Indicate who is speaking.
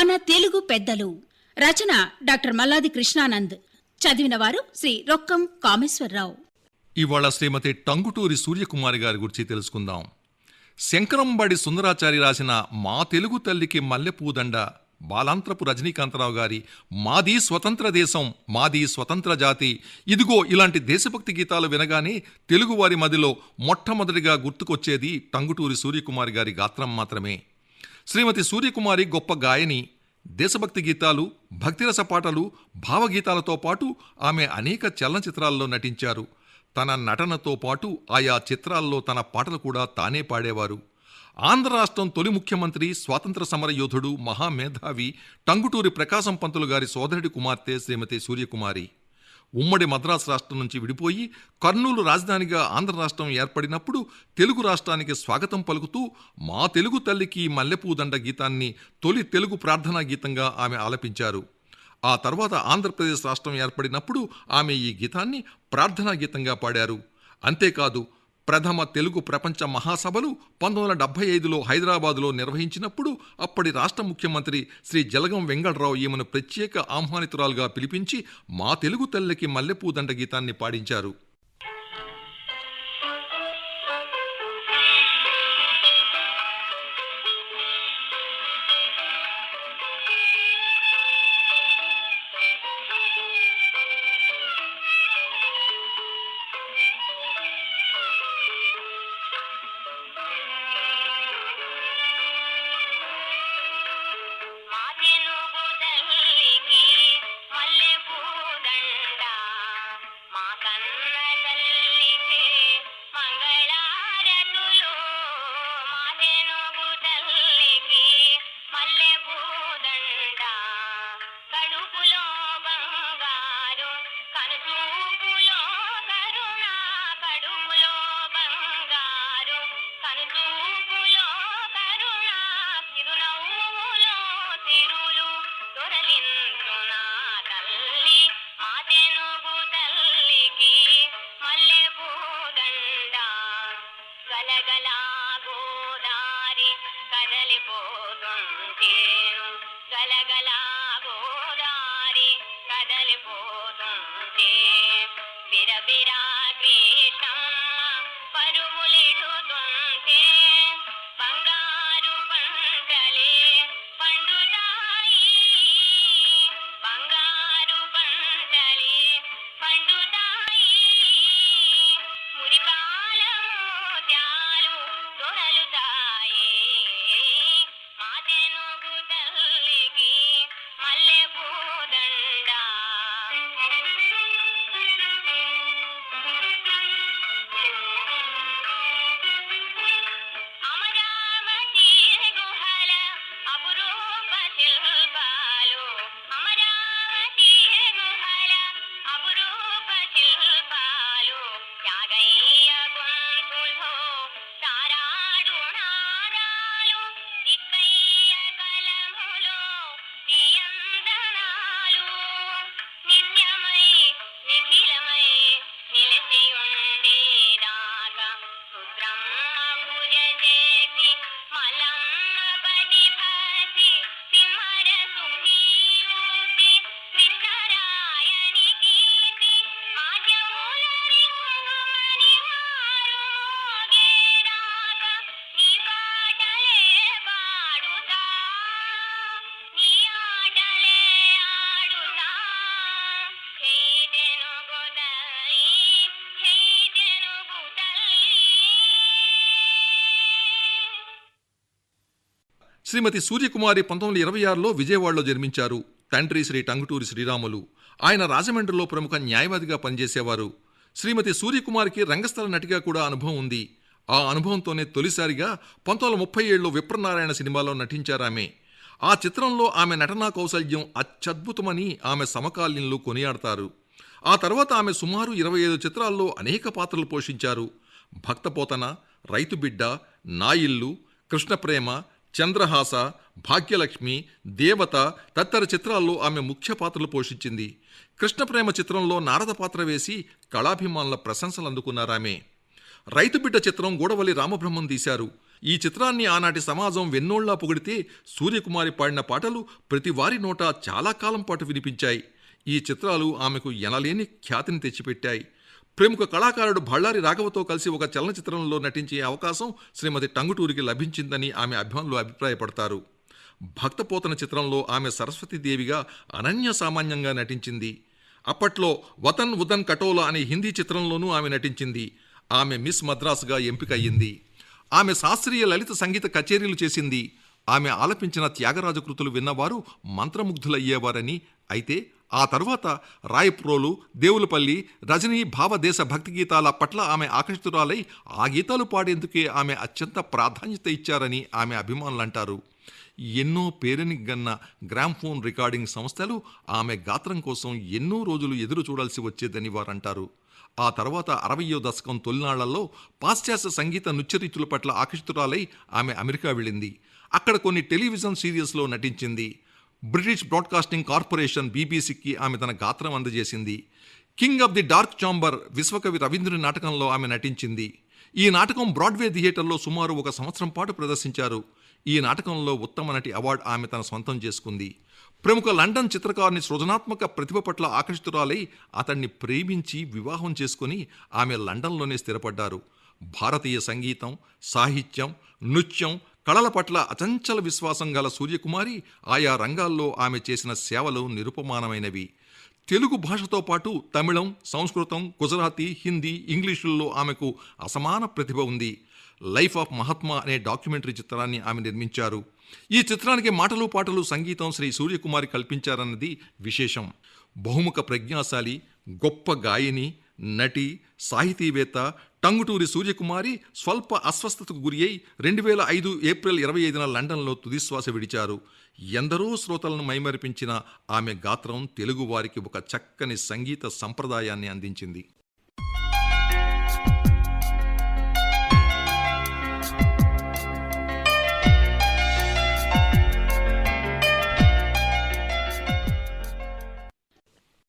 Speaker 1: మన తెలుగు పెద్దలు. రచన డాక్టర్ మల్లాది కృష్ణానంద్. చదివిన వారు శ్రీ రొక్కం కామేశ్వరరావు.
Speaker 2: ఇవాళ శ్రీమతి టంగుటూరి సూర్యకుమారి గారి గురించి తెలుసుకుందాం. శంకరంబడి సుందరాచారి రాసిన మా తెలుగు తల్లికి మల్లెపూదండ బాలాంత్రపు రజనీకాంతరావు గారి మాది స్వతంత్ర దేశం మాది స్వతంత్ర జాతి. ఇదిగో ఇలాంటి దేశభక్తి గీతాలు వినగానే తెలుగువారి మదిలో మొట్టమొదటిగా గుర్తుకొచ్చేది టంగుటూరి సూర్యకుమారి గారి గాత్రం మాత్రమే. శ్రీమతి సూర్యకుమారి గొప్ప గాయని దేశభక్తి గీతాలు భక్తిరస పాటలు భావగీతాలతో పాటు ఆమె అనేక చలనచిత్రాల్లో నటించారు. తన నటనతో పాటు ఆయా చిత్రాల్లో తన పాటలు కూడా తానే పాడేవారు. ఆంధ్ర రాష్ట్రం తొలి ముఖ్యమంత్రి స్వాతంత్ర సమర యోధుడు మహామేధావి టంగుటూరి ప్రకాశం పంతులు గారి సోదరుడి కుమార్తె శ్రీమతి సూర్యకుమారి. ఉమ్మడి మద్రాసు రాష్ట్రం నుంచి విడిపోయి కర్నూలు రాజధానిగా ఆంధ్ర రాష్ట్రం ఏర్పడినప్పుడు తెలుగు రాష్ట్రానికి స్వాగతం పలుకుతూ మా తెలుగు తల్లికి మల్లెపూదండ గీతాన్ని తొలి తెలుగు ప్రార్థనా గీతంగా ఆమె ఆలపించారు. ఆ తర్వాత ఆంధ్రప్రదేశ్ రాష్ట్రం ఏర్పడినప్పుడు ఆమె ఈ గీతాన్ని ప్రార్థనా గీతంగా పాడారు. అంతేకాదు ప్రథమ తెలుగు ప్రపంచ మహాసభలు పంతొమ్మిది వందల డెబ్బై ఐదులో హైదరాబాదులో నిర్వహించినప్పుడు అప్పటి రాష్ట్ర ముఖ్యమంత్రి శ్రీ జలగం వెంగళరావు ఈమెను ప్రత్యేక ఆహ్వానితురాలుగా పిలిపించి మా తెలుగు తల్లికి మల్లెపూదండ గీతాన్ని పాడించారు.
Speaker 3: గలగలా గోదారి కదలిపోతుంటేను గలగలా గోదారి కదలిపోతుంటే బిరబిరా
Speaker 2: శ్రీమతి సూర్యకుమారి పంతొమ్మిది ఇరవై ఆరులో విజయవాడలో జన్మించారు. తండ్రి శ్రీ టంగుటూరి శ్రీరాములు. ఆయన రాజమండ్రిలో ప్రముఖ న్యాయవాదిగా పనిచేసేవారు. శ్రీమతి సూర్యకుమారికి రంగస్థల నటిగా కూడా అనుభవం ఉంది. ఆ అనుభవంతోనే తొలిసారిగా పంతొమ్మిది ముప్పై ఏడులో విప్రనారాయణ సినిమాలో నటించారామె ఆ చిత్రంలో ఆమె నటనా కౌశల్యం అత్యద్భుతమని ఆమె సమకాలీనులు కొనియాడతారు. ఆ తర్వాత ఆమె సుమారు ఇరవై ఐదు చిత్రాల్లో అనేక పాత్రలు పోషించారు. భక్తపోతన రైతు బిడ్డ నా ఇల్లు కృష్ణప్రేమ చంద్రహాస భాగ్యలక్ష్మి దేవత తదితర చిత్రాల్లో ఆమె ముఖ్య పాత్రలు పోషించింది. కృష్ణప్రేమ చిత్రంలో నారద పాత్ర వేసి కళాభిమానుల ప్రశంసలు అందుకున్నారామె రైతు బిడ్డ చిత్రం గూడవల్లి రామబ్రహ్మం తీశారు. ఈ చిత్రాన్ని ఆనాటి సమాజం వెన్నోళ్ళా పొగిడితే సూర్యకుమారి పాడిన పాటలు ప్రతి వారి నోట చాలా కాలం పాటు వినిపించాయి. ఈ చిత్రాలు ఆమెకు ఎనలేని ఖ్యాతిని తెచ్చిపెట్టాయి. ప్రముఖ కళాకారుడు బళ్ళారి రాఘవతో కలిసి ఒక చలనచిత్రంలో నటించే అవకాశం శ్రీమతి టంగుటూరికి లభించిందని ఆమె అభిమానులు అభిప్రాయపడతారు. భక్తపోతన చిత్రంలో ఆమె సరస్వతీదేవిగా అనన్య సామాన్యంగా నటించింది. అప్పట్లో వతన్ ఉదన్ కటోలా అనే హిందీ చిత్రంలోనూ ఆమె నటించింది. ఆమె మిస్ మద్రాసుగా ఎంపిక అయ్యింది ఆమె శాస్త్రీయ లలిత సంగీత కచేరీలు చేసింది. ఆమె ఆలపించిన త్యాగరాజ కృతులు విన్నవారు మంత్రముగ్ధులయ్యేవారని అయితే ఆ తరువాత రాయప్రోలు దేవులపల్లి రజనీ భావదేశ భక్తి గీతాల పట్ల ఆమె ఆకర్షితురాలై ఆ గీతాలు పాడేందుకే ఆమె అత్యంత ప్రాధాన్యత ఇచ్చారని ఆమె అభిమానులు అంటారు ఎన్నో పేరుని గన్న గ్రామ్ఫోన్ రికార్డింగ్ సంస్థలు ఆమె గాత్రం కోసం ఎన్నో రోజులు ఎదురు చూడాల్సి వచ్చేదని వారంటారు. ఆ తర్వాత అరవయో దశకం తొలినాళ్ళలో పాశ్చాత్య సంగీత నృత్యరీతుల పట్ల ఆకర్షితురాలై ఆమె అమెరికా వెళ్ళింది. అక్కడ కొన్ని టెలివిజన్ సీరియల్స్లో నటించింది. బ్రిటిష్ బ్రాడ్కాస్టింగ్ కార్పొరేషన్ బీబీసీకి ఆమె తన గాత్రం అందజేసింది. King of the dark chamber విశ్వకవి రవీంద్రుని నాటకంలో ఆమె నటించింది. ఈ నాటకం బ్రాడ్వే థియేటర్లో సుమారు ఒక సంవత్సరం పాటు ప్రదర్శించారు. ఈ నాటకంలో ఉత్తమ నటి అవార్డు ఆమె తన సొంతం చేసుకుంది. ప్రముఖ లండన్ చిత్రకారుని సృజనాత్మక ప్రతిభ పట్ల ఆకర్షితురాలై అతన్ని ప్రేమించి వివాహం చేసుకుని ఆమె లండన్లోనే స్థిరపడ్డారు. భారతీయ సంగీతం సాహిత్యం నృత్యం కళల పట్ల అచంచల విశ్వాసం గల సూర్యకుమారి ఆయా రంగాల్లో ఆమె చేసిన సేవలు నిరుపమానమైనవి. తెలుగు భాషతో పాటు తమిళం సంస్కృతం గుజరాతీ హిందీ ఇంగ్లీషుల్లో ఆమెకు అసమాన ప్రతిభ ఉంది. లైఫ్ ఆఫ్ మహాత్మా అనే డాక్యుమెంటరీ చిత్రాన్ని ఆమె నిర్మించారు. ఈ చిత్రానికి మాటలు పాటలు సంగీతం శ్రీ సూర్యకుమారి కల్పించారన్నది విశేషం. బహుముఖ ప్రజ్ఞాశాలి గొప్ప గాయని నటి సాహితీవేత్త టంగుటూరి సూర్యకుమారి స్వల్ప అస్వస్థతకు గురి అయి రెండు వేల ఐదు ఏప్రిల్ ఇరవై ఐదున లండన్లో తుదిశ్వాస విడిచారు. ఎందరో శ్రోతలను మైమరిపించిన ఆమె గాత్రం తెలుగువారికి ఒక చక్కని సంగీత సంప్రదాయాన్ని అందించింది.